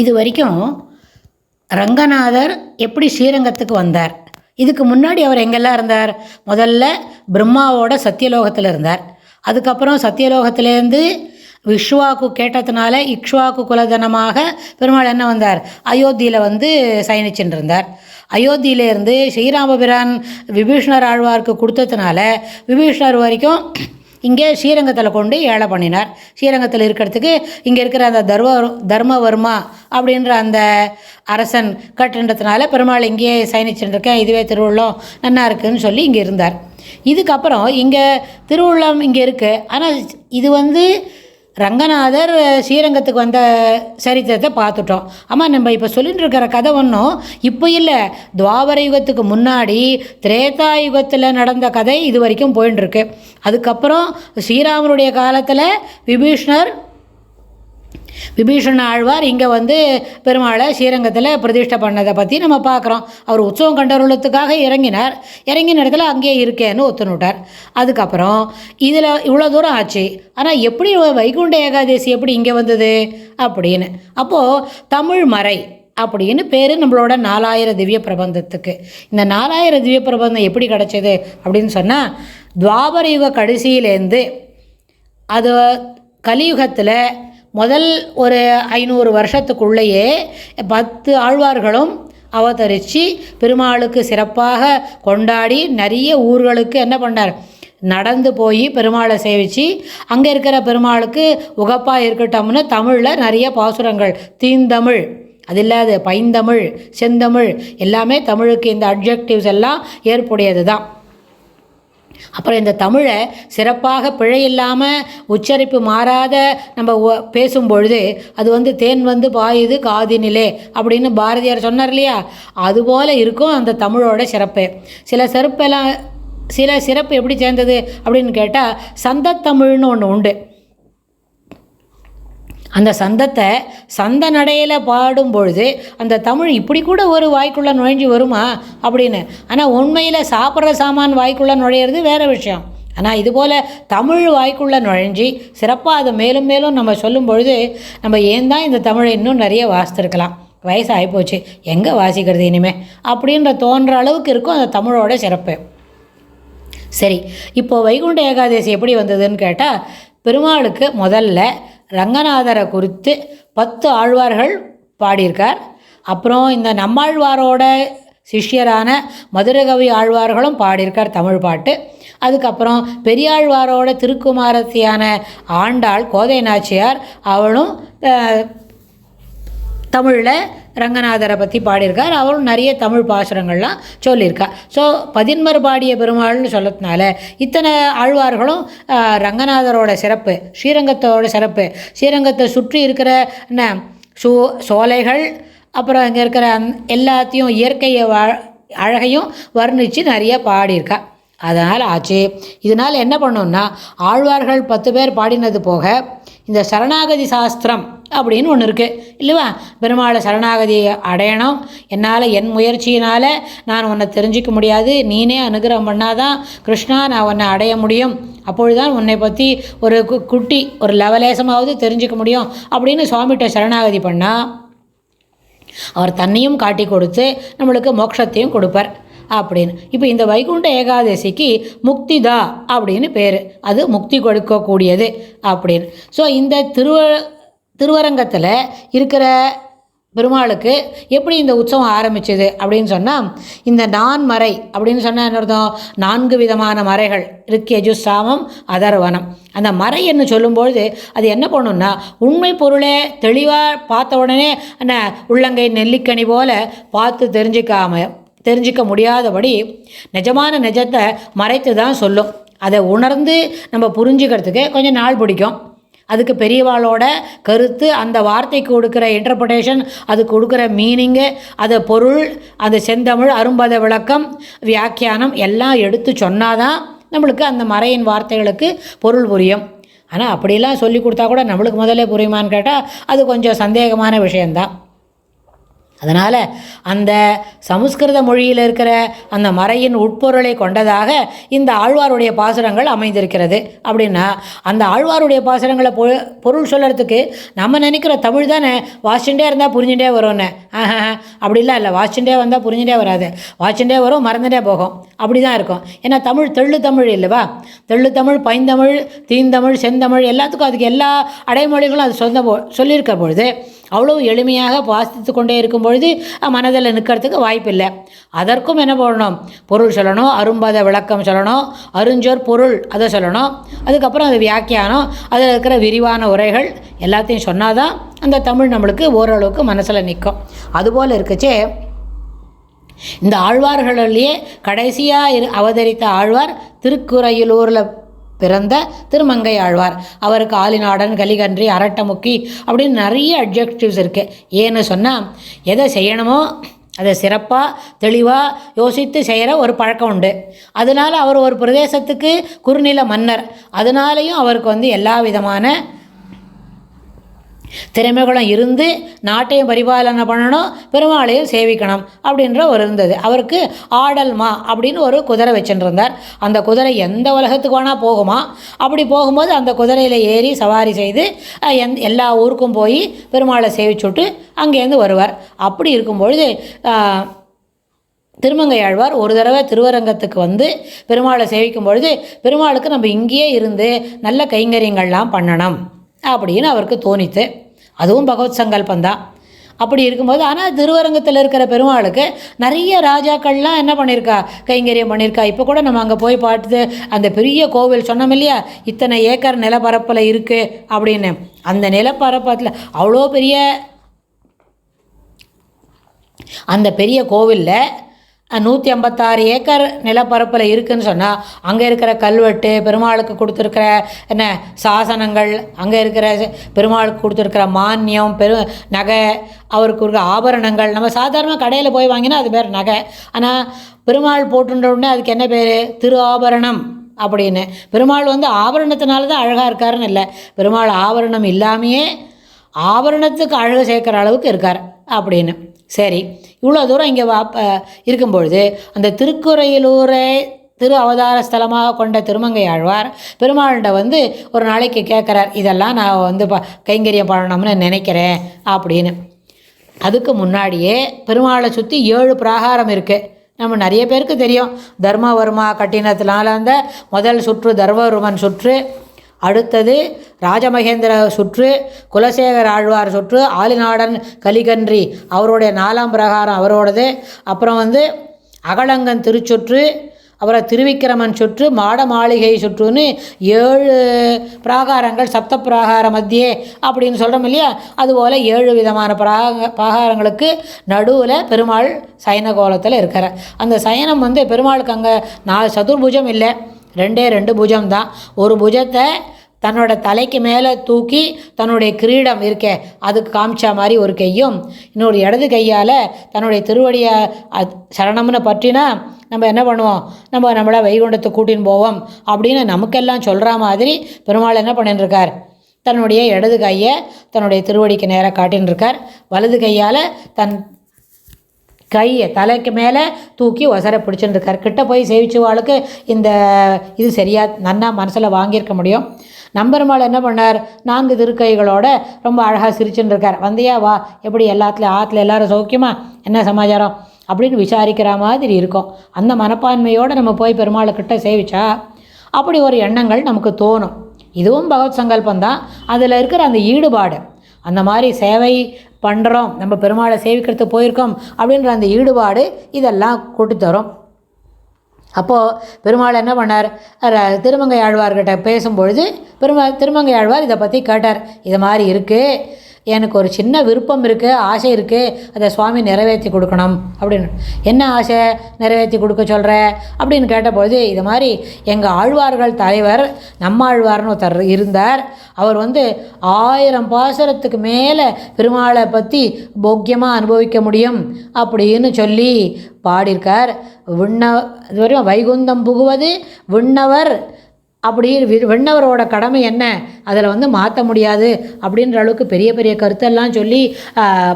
இது வரைக்கும் ரங்கநாதர் எப்படி ஸ்ரீரங்கத்துக்கு வந்தார்? இதுக்கு முன்னாடி அவர் எங்கெல்லாம் இருந்தார்? முதல்ல பிரம்மாவோட சத்தியலோகத்தில் இருந்தார். அதுக்கப்புறம் சத்தியலோகத்திலேருந்து விஷ்வாக்கு கேட்டதுனால இக்ஷ்வாக்கு குலதனமாக பெருமாள் என்ன வந்தார்? அயோத்தியில் வந்து சயனிச்சுட்டு இருந்தார். அயோத்தியிலேருந்து ஸ்ரீராமபிரான் விபீஷ்ணர் ஆழ்வார்க்கு கொடுத்ததுனால விபீஷ்ணர் வரைக்கும் இங்கே ஸ்ரீரங்கத்தில் கொண்டு ஏழை பண்ணினார். ஸ்ரீரங்கத்தில் இருக்கிறதுக்கு இங்கே இருக்கிற அந்த தர்ம தர்மவர்மா அப்படின்ற அந்த அரசன் கட்டுன்றதுனால பெருமாள் இங்கேயே சயனிச்சுருக்கேன் இதுவே திருவள்ளம் நல்லா இருக்குன்னு சொல்லி இங்கே இருந்தார். இதுக்கப்புறம் இங்கே திருவுள்ளம் இங்கே இருக்குது ஆனால் இது வந்து ரங்கநாதர் ஸ்ரீரங்கத்துக்கு வந்த சரித்திரத்தை பார்த்துட்டோம். ஆமாம் நம்ம இப்போ சொல்லிட்டு இருக்கிற கதை ஒன்றும் இப்போ இல்லை. துவாபர யுகத்துக்கு முன்னாடி திரேதா யுகத்தில் நடந்த கதை இது வரைக்கும் போயின்னு இருக்கு அதுக்கப்புறம் ஸ்ரீராமனுடைய காலத்தில் விபீஷ்ணர் விபீஷண ஆழ்வார் இங்கே வந்து பெருமாளை ஸ்ரீரங்கத்தில் பிரதிஷ்டை பண்ணதை பற்றி நம்ம பார்க்குறோம். அவர் உற்சவம் கண்டருளத்துக்காக இறங்கினார். இறங்கின இடத்துல அங்கேயே இருக்கேன்னு ஒத்துனுட்டார் அதுக்கப்புறம் இதில் இவ்வளோ தூரம் ஆச்சு. ஆனால் எப்படி வைகுண்ட ஏகாதசி எப்படி இங்கே வந்தது? அப்படின்னு. அப்போது தமிழ் மறை அப்படின்னு பேர் நம்மளோட நாலாயிர திவ்ய பிரபந்தத்துக்கு. இந்த நாலாயிர திவ்ய பிரபந்தம் எப்படி கிடச்சிது அப்படின்னு சொன்னால் துவாபர யுக கடைசியிலேருந்து அது கலியுகத்தில் முதல் ஒரு ஐநூறு வருஷத்துக்குள்ளேயே பத்து ஆழ்வார்களும் அவதரித்து பெருமாளுக்கு சிறப்பாக கொண்டாடி நிறைய ஊர்களுக்கு என்ன பண்ணார்? நடந்து போய் பெருமாளை சேவித்து அங்கே இருக்கிற பெருமாளுக்கு உகப்பாக இருக்கட்டும்னு தமிழில் நிறைய பாசுரங்கள். தீந்தமிழ் அது இல்லாத பைந்தமிழ் செந்தமிழ் எல்லாமே தமிழுக்கு இந்த அட்ஜெக்டிவ்ஸ் எல்லாம் ஏற்புடையது தான் அப்புறம் இந்த தமிழை சிறப்பாக பிழை இல்லாமல் உச்சரிப்பு மாறாத நம்ம ஒ- பேசும் பொழுது அது வந்து தேன் வந்து பாயுது காதினிலே அப்படின்னு பாரதியார் சொன்னார் இல்லையா? அதுபோல் இருக்கும் அந்த தமிழோட சிறப்பு. சில சிறப்பெல்லாம் சில சிறப்பு எப்படி சேர்ந்தது அப்படின்னு கேட்டால் சந்தத்தமிழ்னு ஒன்று உண்டு. அந்த சந்தத்தை சந்த நடையில் பாடும் பொழுது அந்த தமிழ் இப்படி கூட ஒரு வாய்க்குள்ளே நுழைஞ்சு வருமா அப்படின்னு. ஆனால் உண்மையில் சாப்பிட்ற சாமான் வாய்க்குள்ளே நுழையிறது வேறு விஷயம். ஆனால் இதுபோல் தமிழ் வாய்க்குள்ளே நுழைஞ்சி சிறப்பாக அதை மேலும் மேலும் நம்ம சொல்லும் பொழுது நம்ம ஏன் தான் இந்த தமிழை இன்னும் நிறைய வாசித்திருக்கலாம். வயசு ஆகிப்போச்சு எங்கே வாசிக்கிறது இனிமே? அப்படின்ற தோன்ற அளவுக்கு இருக்கும் அந்த தமிழோட சிறப்பு. சரி இப்போ வைகுண்ட ஏகாதசி எப்படி வந்ததுன்னு கேட்டால் பெருமாளுக்கு முதல்ல ரங்கநாதரை குறித்து பத்து ஆழ்வார்கள் பாடியிருக்கார். அப்புறம் இந்த நம்மாழ்வாரோட சிஷ்யரான மதுரகவி ஆழ்வார்களும் பாடியிருக்கார் தமிழ் பாட்டு. அதுக்கப்புறம் பெரியாழ்வாரோட திருக்குமாரத்தியான ஆண்டாள் கோதை நாச்சியார் அவளும் தமிழில் ரங்கநாதரை பற்றி பாடியிருக்கார். அவரும் நிறைய தமிழ் பாசுரங்கள்லாம் சொல்லியிருக்கா ஸோ பதின்மர் பாடிய பெருமாள்னு சொல்லத்தினால இத்தனை ஆழ்வார்களும் ரங்கநாதரோட சிறப்பு ஸ்ரீரங்கத்தோட சிறப்பு ஸ்ரீரங்கத்தை சுற்றி இருக்கிற என்ன சோ சோலைகள் அப்புறம் அங்கே இருக்கிற அந் எல்லாத்தையும் இயற்கையை வா அழகையும் வர்ணித்து நிறைய பாடியிருக்கா அதனால் ஆச்சு. இதனால் என்ன பண்ணோம்னா ஆழ்வார்கள் பத்து பேர் பாடினது போக இந்த சரணாகதி சாஸ்திரம் அப்படின்னு ஒன்று இருக்குது இல்லைவா? பெருமாளை சரணாகதியை அடையணும். என்னால் என் முயற்சியினால் நான் உன்னை தெரிஞ்சிக்க முடியாது. நீனே அனுகிரகம் பண்ணாதான் கிருஷ்ணா நான் உன்னை அடைய முடியும். அப்பொழுதுதான் உன்னை பற்றி ஒரு கு- குட்டி ஒரு லவலேசமாவது தெரிஞ்சுக்க முடியும். அப்படின்னு சுவாமிகிட்ட சரணாகதி பண்ணால் அவர் தன்னையும் காட்டி கொடுத்து நம்மளுக்கு மோட்சத்தையும் கொடுப்பார். அப்படின்னு. இப்போ இந்த வைகுண்ட ஏகாதசிக்கு முக்திதா அப்படின்னு பேர். அது முக்தி கொடுக்கக்கூடியது. அப்படின்னு. ஸோ இந்த திருவ திருவரங்கத்தில் இருக்கிற பெருமாளுக்கு எப்படி இந்த உற்சவம் ஆரம்பிச்சது அப்படின்னு சொன்னால் இந்த நான்மறை அப்படின்னு சொன்னால் என்ன அர்த்தம்? நான்கு விதமான மறைகள். ரிக்கெஜு சாமம் அதர்வனம். அந்த மறை என்று சொல்லும்பொழுது அது என்ன பண்ணுன்னா உண்மை பொருளே தெளிவாக பார்த்த உடனே என்ன உள்ளங்கை நெல்லிக்கனி போல் பார்த்து தெரிஞ்சிக்காம தெரிஞ்சிக்க முடியாதபடி நிஜமான நிஜத்தை மறைத்து தான் சொல்லும். அதை உணர்ந்து நம்ம புரிஞ்சுக்கிறதுக்கு கொஞ்சம் நாள் பிடிக்கும். அதுக்கு பெரியவாளோட கருத்து அந்த வார்த்தைக்கு கொடுக்குற இன்டர்பிரட்டேஷன் அது கொடுக்குற மீனிங்கு அது பொருள் அந்த செந்தமிழ் அரும்பத விளக்கம் வியாக்கியானம் எல்லாம் எடுத்து சொன்னாதான் நம்மளுக்கு அந்த மறையின் வார்த்தைகளுக்கு பொருள் புரியும். ஆனால் அப்படிலாம் சொல்லி கொடுத்தா கூட நம்மளுக்கு முதல்ல புரியுமான்னு கேட்டால் அது கொஞ்சம் சந்தேகமான விஷயந்தான் அதனால் அந்த சமஸ்கிருத மொழியில் இருக்கிற அந்த மறையின் உட்பொருளை கொண்டதாக இந்த ஆழ்வாருடைய பாசுரங்கள் அமைந்திருக்கிறது. அப்படின்னா அந்த ஆழ்வாருடைய பாசுரங்களை பொ பொருள் சொல்கிறதுக்கு நம்ம நினைக்கிற தமிழ் தானே? வாசிச்சுட்டே இருந்தால் புரிஞ்சுட்டே வரும்னு. ஆஹா அப்படிலாம் இல்லை. வாசிச்சுட்டே வந்தால் புரிஞ்சுட்டே வராது. வாசிச்சுட்டே வரும் மறந்துட்டே போகும். அப்படி தான் இருக்கும். ஏன்னா தமிழ் தெள்ளு தமிழ் இல்லைவா? தெள்ளு தமிழ் பைந்தமிழ் தீந்தமிழ் செந்தமிழ் எல்லாத்துக்கும் அதுக்கு எல்லா அடைமொழிகளும் அது சொந்த போ சொல்லியிருக்க பொழுது அவ்வளோ எளிமையாக வாசித்து கொண்டே இருக்கும் பொழுது மனதில் நிற்கிறதுக்கு வாய்ப்பில்லை. அதற்கும் என்ன பண்ணணும் பொருள் சொல்லணும் அரும்பத விளக்கம் சொல்லணும் அருஞ்சோர் பொருள் அதை சொல்லணும். அதுக்கப்புறம் அது வியாக்கியானம் அதில் இருக்கிற விரிவான உரைகள் எல்லாத்தையும் சொன்னால் தான் அந்த தமிழ் நம்மளுக்கு ஓரளவுக்கு மனசில் நிற்கும். அதுபோல் இருக்குச்சே இந்த ஆழ்வார்களிலேயே கடைசியாக இரு அவதரித்த ஆழ்வார் திருக்குறையிலூரில் பிறந்த திருமங்கை ஆழ்வார். அவருக்கு ஆலிநாடன் கலிகன்றி அரட்டமுக்கி அப்படின்னு நிறைய அட்ஜெக்டிவ்ஸ் இருக்குது ஏன்னு சொன்னால் எதை செய்யணுமோ அதை சிறப்பாக தெளிவாக யோசித்து செய்கிற ஒரு பழக்கம் உண்டு. அதனால் அவர் ஒரு பிரதேசத்துக்கு குறுநில மன்னர். அதனாலையும் அவருக்கு வந்து எல்லா விதமான திறமைகளும் இருந்து நாட்டையும் பரிபாலனை பண்ணணும் பெருமாளையும் சேவிக்கணும் அப்படின்ற ஒரு இருந்தது. அவருக்கு ஆடல்மா அப்படின்னு ஒரு குதிரை வச்சுருந்தார் அந்த குதிரை எந்த உலகத்துக்கு வேணால் போகுமா? அப்படி போகும்போது அந்த குதிரையில் ஏறி சவாரி செய்து எந் எல்லா ஊருக்கும் போய் பெருமாளை சேவிச்சுட்டு அங்கேருந்து வருவார். அப்படி இருக்கும்பொழுது திருமங்கையாழ்வார் ஒரு தடவை திருவரங்கத்துக்கு வந்து பெருமாளை சேவிக்கும் பொழுது பெருமாளுக்கு நம்ம இங்கேயே இருந்து நல்ல கைங்கரியங்கள்லாம் பண்ணணும் அப்படின்னு அவருக்கு தோணித்து அதுவும் பகவத் சங்கல்பம் தான் அப்படி இருக்கும்போது ஆனால் திருவரங்கத்தில் இருக்கிற பெருமாளுக்கு நிறைய ராஜாக்கள்லாம் என்ன பண்ணியிருக்கா கைங்கரியம் பண்ணியிருக்கா இப்போ கூட நம்ம அங்கே போய் பார்த்து அந்த பெரிய கோவில் சொன்னோம் இல்லையா? இத்தனை ஏக்கர் நிலப்பரப்பில் இருக்குது அப்படின்னு. அந்த நிலப்பரப்பத்தில் அவ்வளோ பெரிய அந்த பெரிய கோவிலில் நூற்றி ஐம்பத்தாறு ஏக்கர் நிலப்பரப்பில் இருக்குன்னு சொன்னால் அங்கே இருக்கிற கல்வெட்டு பெருமாளுக்கு கொடுத்துருக்கிற என்ன சாசனங்கள் அங்கே இருக்கிற பெருமாளுக்கு கொடுத்துருக்கிற மானியம் பெரு நகை அவருக்கு இருக்கிற ஆபரணங்கள் நம்ம சாதாரண கடையில் போய் வாங்கினா அது பேர் நகை. ஆனால் பெருமாள் போட்டுன்ற உடனே அதுக்கு என்ன பேர்? திரு ஆபரணம் அப்படின்னு. பெருமாள் வந்து ஆபரணத்தினால தான் அழகாக இருக்காருன்னு இல்லை. பெருமாள் ஆபரணம் இல்லாமையே ஆபரணத்துக்கு அழகு சேர்க்குற அளவுக்கு இருக்கார் அப்படின்னு. சரி இவ்வளோ தூரம் இங்கே வா ப- இருக்கும்பொழுது அந்த திருக்குறையிலூரை திரு அவதார ஸ்தலமாக கொண்ட திருமங்கை ஆழ்வார் பெருமாள்கிட்ட வந்து ஒரு நாளைக்கு கேட்குறார் இதெல்லாம் நான் வந்து ப கைங்கரியம் பண்ணணும்னு நினைக்கிறேன் அப்படின்னு. அதுக்கு முன்னாடியே பெருமாளை சுற்றி ஏழு பிராகாரம் இருக்குது நம்ம நிறைய பேருக்கு தெரியும். தர்மவர்மா கட்டினத்தினால அந்த முதல் சுற்று தர்மவர்மன் சுற்று அடுத்தது ராஜமகேந்திர சுற்று குலசேகர் ஆழ்வார் சுற்று ஆலிநாடன் கலிகன்றி அவருடைய நாலாம் பிரகாரம் அவரோடது. அப்புறம் வந்து அகலங்கன் திருச்சுற்று அப்புறம் திருவிக்கிரமன் சுற்று மாட மாளிகை சுற்றுன்னு ஏழு பிராகாரங்கள் சப்த பிராகார மத்தியே அப்படின்னு சொல்கிறோம் இல்லையா? அதுபோல் ஏழு விதமான பிராக பிராகாரங்களுக்கு நடுவில் பெருமாள் சயன கோலத்தில் இருக்கிறார். அந்த சயனம் வந்து பெருமாளுக்கு அங்கே நாலு சதுர்புஜம் இல்லை. ரெண்டே ரெண்டு புஜம் தான் ஒரு புஜத்தை தன்னோட தலைக்கு மேலே தூக்கி தன்னுடைய கிரீடம் இருக்கே அதுக்கு காமிச்சா மாதிரி ஒரு கையும் இன்னொரு இடது கையால் தன்னுடைய திருவடியை சரணம்னு பற்றினா நம்ம என்ன பண்ணுவோம்? நம்ம நம்மளை வைகுண்டத்தை கூட்டின்னு போவோம். அப்படின்னு நமக்கெல்லாம் சொல்கிற மாதிரி பெருமாள் என்ன பண்ணின்னு இருக்கார் தன்னுடைய இடது கையை தன்னுடைய திருவடிக்கு நேராக காட்டின்னு இருக்கார் வலது கையால் தன் கையை தலைக்கு மேலே தூக்கி ஒசர பிடிச்சிருந்துருக்கார் கிட்ட போய் சேவிச்சவாளுக்கு இந்த இது சரியா நன்னா மனசில் வாங்கியிருக்க முடியும். நம்பெருமாள் என்ன பண்ணார்? நான்கு திருக்கைகளோட ரொம்ப அழகாக சிரிச்சுட்டு இருக்கார். வந்தியா வா. எப்படி எல்லாத்துலேயும் ஆற்றுல எல்லாரும் சௌக்கியமா? என்ன சமாச்சாரம்? அப்படின்னு விசாரிக்கிற மாதிரி இருக்கும். அந்த மனப்பான்மையோடு நம்ம போய் பெருமாளுக்கிட்ட சேவிச்சா அப்படி ஒரு எண்ணங்கள் நமக்கு தோணும். இதுவும் பகவத் சங்கல்பம் தான் அதில் இருக்கிற அந்த ஈடுபாடு அந்த மாதிரி சேவை பண்ணுறோம் நம்ம பெருமாளை சேவிக்கிறதுக்கு போயிருக்கோம் அப்படின்ற அந்த ஈடுபாடு இதெல்லாம் கூட்டி தரும். அப்போது பெருமாள் என்ன பண்ணார்? திருமங்கை ஆழ்வார்கிட்ட பேசும்பொழுது பெருமா திருமங்கை ஆழ்வார் இதை பற்றி கேட்டார். இது மாதிரி இருக்குது எனக்கு ஒரு சின்ன விருப்பம் இருக்குது ஆசை இருக்குது அதை சுவாமி நிறைவேற்றி கொடுக்கணும். அப்படின்னு. என்ன ஆசை? நிறைவேற்றி கொடுக்க சொல்கிற அப்படின்னு கேட்டபொழுது இது மாதிரி எங்கள் ஆழ்வார்கள் தலைவர் நம்மாழ்வார்னு ஒருத்தர் இருந்தார். அவர் வந்து ஆயிரம் பாசரத்துக்கு மேலே பெருமாளை பற்றி போக்கியமாக அனுபவிக்க முடியும் அப்படின்னு சொல்லி பாடியிருக்கார். விண்ண இதுவரையும் வைகுந்தம் புகுவது விண்ணவர் அப்படி வி- விண்ணவரோட கடமை என்ன? அதில் வந்து மாற்ற முடியாது அப்படின்ற அளவுக்கு பெரிய பெரிய கருத்தெல்லாம் சொல்லி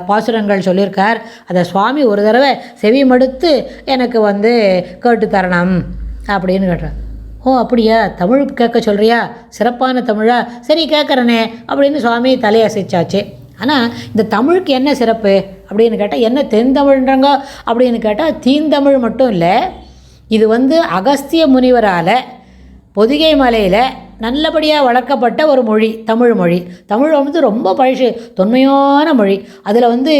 பாசுரங்கள் சொல்லியிருக்கார். அதை சுவாமி ஒரு தடவை செவி மடுத்து எனக்கு வந்து கேட்டு தரணும் அப்படின்னு கேட்டார். ஓ அப்படியா? தமிழ் கேட்க சொல்கிறியா சிறப்பான தமிழா? சரி கேட்குறனே அப்படின்னு சுவாமி தலையசைச்சாச்சு. ஆனால் இந்த தமிழுக்கு என்ன சிறப்பு அப்படின்னு கேட்டால் என்ன தென்தமிழ்ன்றங்க அப்படின்னு கேட்டால் தீந்தமிழ் மட்டும் இல்லை இது வந்து அகஸ்திய முனிவரால் பொதிகை மலையில் நல்லபடியாக வளர்க்கப்பட்ட ஒரு மொழி தமிழ் மொழி. தமிழ் வந்து ரொம்ப பழசு தொன்மையான மொழி. அதில் வந்து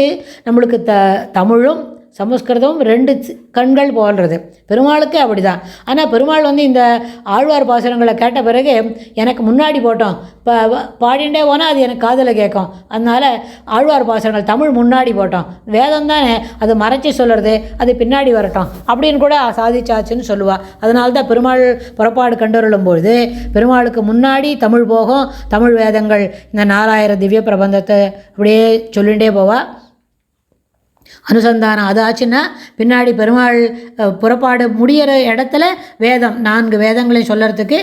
நம்மளுக்கு த தமிழும் சமஸ்கிருதம் ரெண்டு கண்கள் போன்றது. பெருமாளுக்கு அப்படி தான் ஆனால் பெருமாள் வந்து இந்த ஆழ்வார் பாசுரங்களை கேட்ட பிறகு எனக்கு முன்னாடி போட்டோம். இப்போ பாடிண்டே போனால் அது எனக்கு காதில் கேட்கும். அதனால் ஆழ்வார் பாசுரங்கள் தமிழ் முன்னாடி போட்டோம். வேதம் தானே? அது மறைச்சி சொல்கிறது அது பின்னாடி வரட்டும். அப்படின்னு கூட சாதிச்சாச்சுன்னு சொல்லுவாள் அதனால தான் பெருமாள் புறப்பாடு கண்டருளும் பொழுது பெருமாளுக்கு முன்னாடி தமிழ் போகும். தமிழ் வேதங்கள் இந்த நாலாயிரம் திவ்ய பிரபந்தத்தை அப்படியே சொல்லிகிட்டே போவாள் அனுசந்தானம். அதாச்சுன்னா பின்னாடி பெருமாள் புறப்பாடு முடியிற இடத்துல வேதம் நான்கு வேதங்களையும் சொல்கிறதுக்கு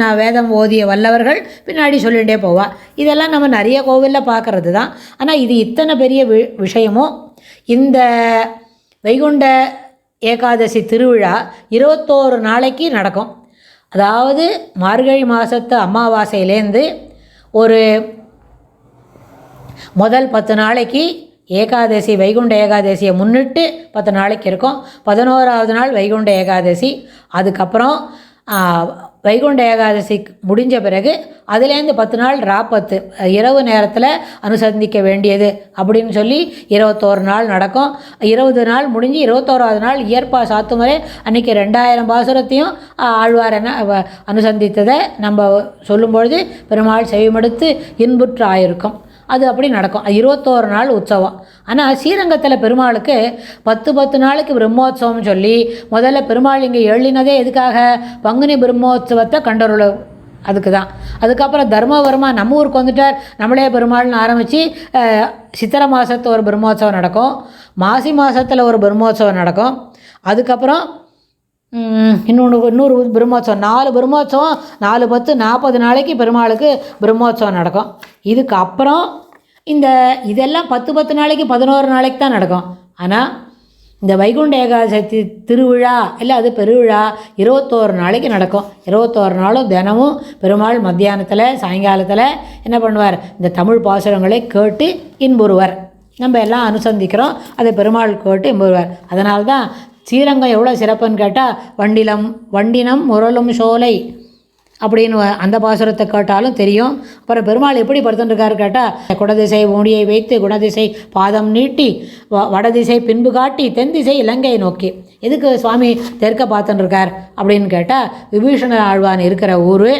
நான் வேதம் ஓதிய வல்லவர்கள் பின்னாடி சொல்லிகிட்டே போவா. இதெல்லாம் நம்ம நிறைய கோவிலில் பார்க்கறது தான் ஆனால் இது இத்தனை பெரிய வி விஷயமும் இந்த வைகுண்ட ஏகாதசி திருவிழா இருபத்தோரு நாளைக்கு நடக்கும். அதாவது மார்கழி மாதத்து அமாவாசையிலேருந்து ஒரு முதல் பத்து நாளைக்கு ஏகாதசி வைகுண்ட ஏகாதசியை முன்னிட்டு பத்து நாளைக்கு இருக்கும். பதினோராவது நாள் வைகுண்ட ஏகாதசி. அதுக்கப்புறம் வைகுண்ட ஏகாதசி முடிஞ்ச பிறகு அதுலேருந்து பத்து நாள் ராப்பத்து இரவு நேரத்தில் அனுசந்திக்க வேண்டியது அப்படின்னு சொல்லி இருபத்தோரு நாள் நடக்கும். இருபது நாள் முடிஞ்சு இருபத்தோராவது நாள் இயற்பா சாத்துமுறை அன்றைக்கி ரெண்டாயிரம் பாசுரத்தையும் ஆழ்வார் என்ன அனுசந்தித்ததை நம்ம சொல்லும்பொழுது பெருமாள் செவிமடுத்து இன்புற்று ஆயிருக்கும் அது அப்படி நடக்கும். இருபத்தோரு நாள் உற்சவம். ஆனால் ஸ்ரீரங்கத்தில் பெருமாளுக்கு பத்து பத்து நாளைக்கு பிரம்மோத்சவம் சொல்லி முதல்ல பெருமாள் இங்கே எழுதினதே எதுக்காக? பங்குனி பிரம்மோத்சவத்தை கண்டருள. அதுக்கு தான் அதுக்கப்புறம் தர்மவர்மா நம்ம ஊருக்கு வந்துட்டார். நம்மளே பெருமாள்னு ஆரம்பித்து சித்திரை மாதத்து ஒரு பிரம்மோற்சவம் நடக்கும். மாசி மாதத்தில் ஒரு பிரம்மோற்சவம் நடக்கும். அதுக்கப்புறம் இன்னொன்று இன்னொரு பிரம்மோத்சவம். நாலு பிரம்மோத்சவம் நாலு பத்து நாற்பது நாளைக்கு பெருமாளுக்கு பிரம்மோத்சவம் நடக்கும். இதுக்கு அப்புறம் இந்த இதெல்லாம் பத்து பத்து நாளைக்கு பதினோரு நாளைக்கு தான் நடக்கும். ஆனால் இந்த வைகுண்ட ஏகாதசி திருவிழா இல்லை அது பெருவிழா இருபத்தோரு நாளைக்கு நடக்கும். இருபத்தோரு நாளும் தினமும் பெருமாள் மத்தியானத்தில் சாயங்காலத்தில் என்ன பண்ணுவார்? இந்த தமிழ் பாசுரங்களை கேட்டு இன்புறுவர். நம்ம எல்லாம் அனுசந்திக்கிறோம். அதை பெருமாள் கேட்டு இன்புறுவார். அதனால தான் ஸ்ரீரங்கம் எவ்வளோ சிறப்புன்னு கேட்டால் வண்டிலம் வண்டினம் முரளும் சோலை அப்படின்னு வ- அந்த பாசுரத்தை கேட்டாலும் தெரியும். அப்புறம் பெருமாள் எப்படி படுத்துட்டுருக்காரு கேட்டால் குடதிசை மூடியை வைத்து குணதிசை பாதம் நீட்டி வ வடதிசை பின்பு காட்டி தென் திசை இலங்கையை நோக்கி. எதுக்கு சுவாமி தெற்க பார்த்துட்டுருக்கார் அப்படின்னு கேட்டால் விபீஷணர் ஆழ்வான் இருக்கிற ஊர்.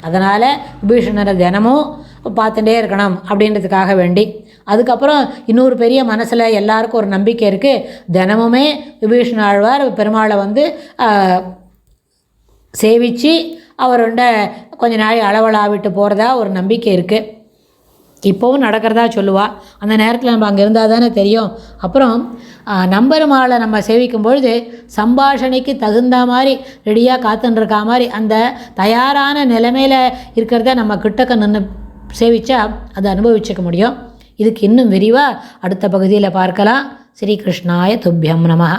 அதனால் விபீஷணரை தினமும் பார்த்துட்டே இருக்கணும் அப்படின்றதுக்காக வேண்டி. அதுக்கப்புறம் இன்னொரு பெரிய மனசில் எல்லாருக்கும் ஒரு நம்பிக்கை இருக்குது தினமுமே விபீஷண ஆழ்வார் பெருமாளை வந்து சேவித்து அவருண்ட கொஞ்ச நாள் அளவலாவிட்டு போகிறதா ஒரு நம்பிக்கை இருக்குது இப்போவும் நடக்கிறதா சொல்லுவா. அந்த நேரத்தில் நம்ம அங்கே இருந்தால் தானே தெரியும். அப்புறம் நம்பருமாளை நம்ம சேவிக்கும் பொழுது சம்பாஷணைக்கு தகுந்த மாதிரி ரெடியாக காத்துன்னு இருக்கா மாதிரி அந்த தயாரான நிலைமையில் இருக்கிறத நம்ம கிட்டக்க நின்று சேவிச்சா அதை அனுபவிச்சுக்க முடியும். இதுக்கு இன்னும் விரிவாக அடுத்த பகுதியில் பார்க்கலாம். ஸ்ரீகிருஷ்ணாய துப்பியம் நமः